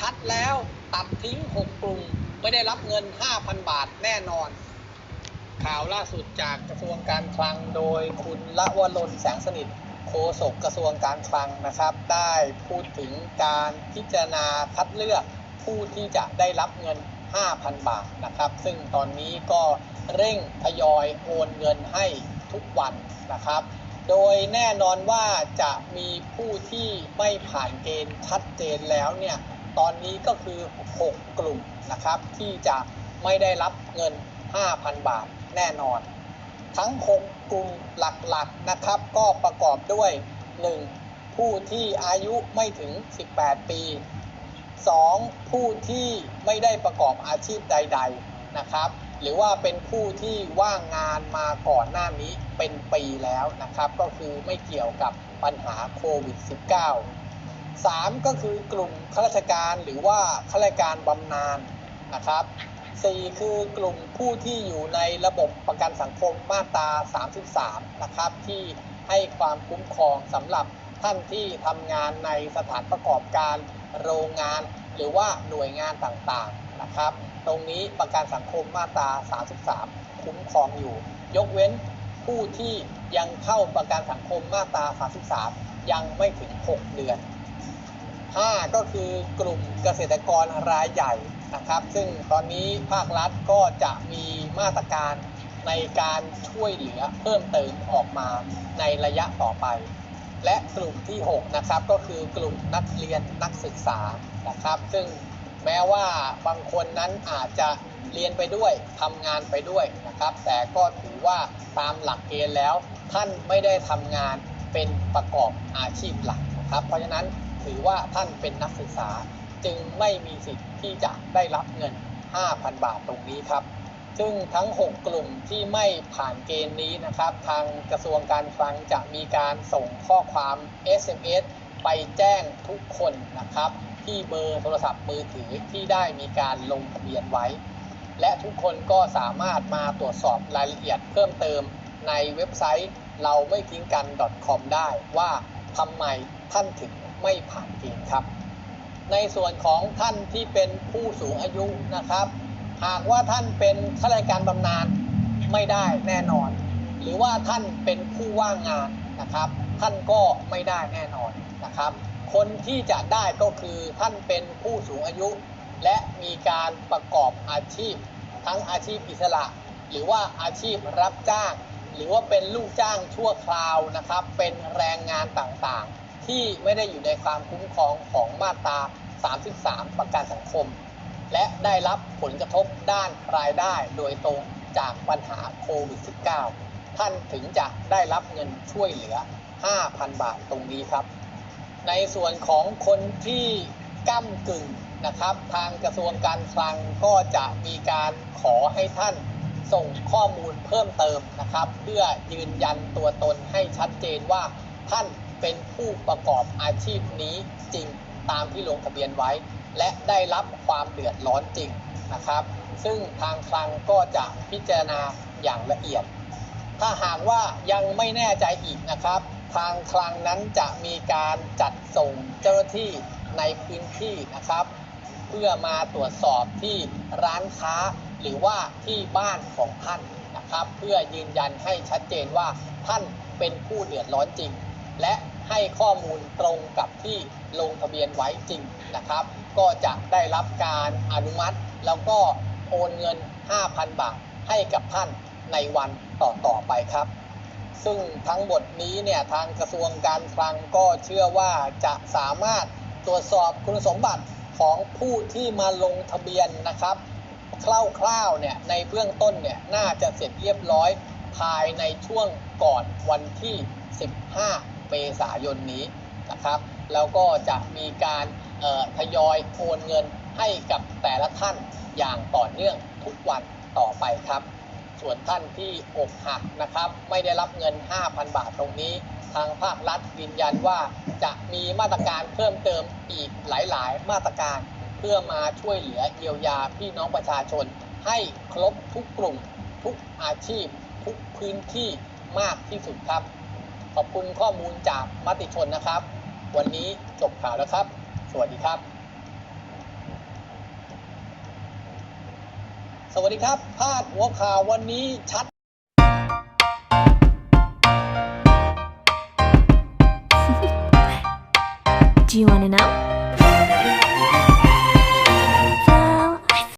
ชัดแล้วตัดทิ้ง 6 กลุ่ม ไม่ได้รับเงิน 5,000 บาทแน่นอน ข่าวล่าสุดจากกระทรวงการคลังโดยคุณละวรนแสงสนิทโฆษกกระทรวงการคลังนะครับ ได้พูดถึงการพิจารณาคัดเลือกผู้ที่จะได้รับเงิน 5,000 บาทนะครับ ซึ่งตอนนี้ก็เร่งทยอยโอนเงินให้ทุกวันนะครับ โดยแน่นอนว่าจะมีผู้ที่ไม่ผ่านเกณฑ์ชัดเจนแล้วเนี่ย ตอนนี้ก็คือ 6 กลุ่มนะครับ ที่จะไม่ได้รับเงิน 5,000 บาทแน่นอน ทั้ง 6 กลุ่มหลักๆนะครับ ก็ประกอบด้วย 1. ผู้ที่อายุไม่ถึง 18 ปี 2. ผู้ที่ไม่ได้ประกอบอาชีพใด ๆนะครับ หรือว่าเป็นผู้ที่ว่างงานมาก่อนหน้านี้เป็นปีแล้วนะครับ ก็คือไม่เกี่ยวกับปัญหาโควิด -19 3 ก็คือกลุ่มข้าราชการหรือว่าข้าราชการบำนาญนะครับ 4 คือกลุ่มผู้ที่อยู่ในระบบประกันสังคมมาตรา 33 นะครับ ที่ให้ความคุ้มครองสำหรับท่านที่ทำงานในสถานประกอบการโรงงาน หรือว่าหน่วยงานต่างๆนะครับ ตรงนี้ประกันสังคมมาตรา 33 คุ้มครองอยู่ ยกเว้นผู้ที่ยังเข้าประกันสังคมมาตรา 33 ยังไม่ถึง 6 เดือน 5 ก็คือกลุ่มเกษตรกรรายใหญ่นะครับ ซึ่งตอนนี้ภาครัฐก็จะมีมาตรการในการช่วยเหลือเพิ่มเติมออกมาในระยะต่อไป และกลุ่มที่ 6 นะครับ ก็คือกลุ่มนักเรียนนักศึกษานะครับ ซึ่งแม้ว่าบางคนนั้นอาจจะเรียนไปด้วยทำงานไปด้วยนะครับ แต่ก็ถือว่าตามหลักเกณฑ์แล้ว ท่านไม่ได้ทำงานเป็นประกอบอาชีพหลักนะครับ เพราะฉะนั้น ถือว่าท่านเป็นนักศึกษาจึงไม่มีสิทธิ์ที่จะได้รับเงิน 5,000 บาทตรงนี้ครับ ซึ่งทั้ง 6 กลุ่มที่ไม่ผ่านเกณฑ์นี้นะครับ ทางกระทรวงการคลังจะมีการส่งข้อความ SMS ไปแจ้งทุกคนนะครับ ที่เบอร์โทรศัพท์มือถือที่ได้มีการลงทะเบียนไว้ และทุกคนก็สามารถมาตรวจสอบรายละเอียดเพิ่มเติมในเว็บไซต์เราไม่ทิ้งกัน .com ได้ว่าทำไมท่านถึง ไม่ผ่านเกณฑ์ครับ ในส่วนของท่านที่เป็นผู้สูงอายุนะครับ หากว่าท่านเป็นข้าราชการบำนาญไม่ได้แน่นอน หรือว่าท่านเป็นผู้ว่างงานนะครับ ท่านก็ไม่ได้แน่นอนนะครับ คนที่จะได้ก็คือท่านเป็นผู้สูงอายุ และมีการประกอบอาชีพ ทั้งอาชีพอิสระ หรือว่าอาชีพรับจ้าง หรือว่าเป็นลูกจ้างชั่วคราวนะครับ เป็นแรงงานต่างๆ ที่ไม่ได้อยู่ในความคุ้มครองของมาตรา 33 ประกันสังคม และได้รับผลกระทบด้านรายได้โดยตรงจากปัญหาโควิด -19 ท่านถึงจะได้รับเงินช่วยเหลือ 5,000 บาทตรงนี้ครับ ในส่วนของคนที่ก้ากึ่งนะครับ ทางกระทรวงการคลังก็จะมีการขอให้ท่านส่งข้อมูลเพิ่มเติมนะครับ เพื่อยืนยันตัวตนให้ชัดเจนว่าท่าน เป็นผู้ประกอบอาชีพนี้จริงตามที่ลงทะเบียนไว้ และได้รับความเดือดร้อนจริงนะครับ ซึ่งทางคลังก็จะพิจารณาอย่างละเอียด ถ้าหากว่ายังไม่แน่ใจอีกนะครับ ทางคลังนั้นจะมีการจัดส่งเจ้าหน้าที่ในพื้นที่นะครับ เพื่อมาตรวจสอบที่ร้านค้าหรือว่าที่บ้านของท่านนะครับ เพื่อยืนยันให้ชัดเจนว่าท่านเป็นผู้เดือดร้อนจริง และให้ข้อมูลตรงกับที่ลงทะเบียนไว้จริงนะครับ ก็จะได้รับการอนุมัติ แล้วก็โอนเงิน 5,000 บาทให้กับท่านในวันต่อๆไปครับ ซึ่งทั้งหมดนี้เนี่ยทางกระทรวงการคลังก็เชื่อว่าจะสามารถตรวจสอบคุณสมบัติของผู้ที่มาลงทะเบียนนะครับคร่าวๆเนี่ยในเบื้องต้นเนี่ยน่าจะเสร็จเรียบร้อยภายในช่วงก่อนวันที่ 15 เมษายนนี้นะครับ แล้วก็จะมีการทยอยโอนเงินให้กับแต่ละท่านอย่างต่อเนื่องทุกวันต่อไปครับ ส่วนท่านที่อกหักนะครับ ไม่ได้รับเงิน 5,000 บาทตรงนี้ ทางภาครัฐยืนยันว่าจะมีมาตรการเพิ่มเติมอีกหลาย ๆ มาตรการ เพื่อมาช่วยเหลือเยียวยาพี่น้องประชาชน ให้ครบทุกกลุ่ม ทุกอาชีพ ทุกพื้นที่มากที่สุดครับ ขอบคุณข้อมูลจากมติชนนะครับ วันนี้จบข่าวแล้วครับ สวัสดีครับ สวัสดีครับพาดหัวข่าววันนี้ชัด Do you wanna know?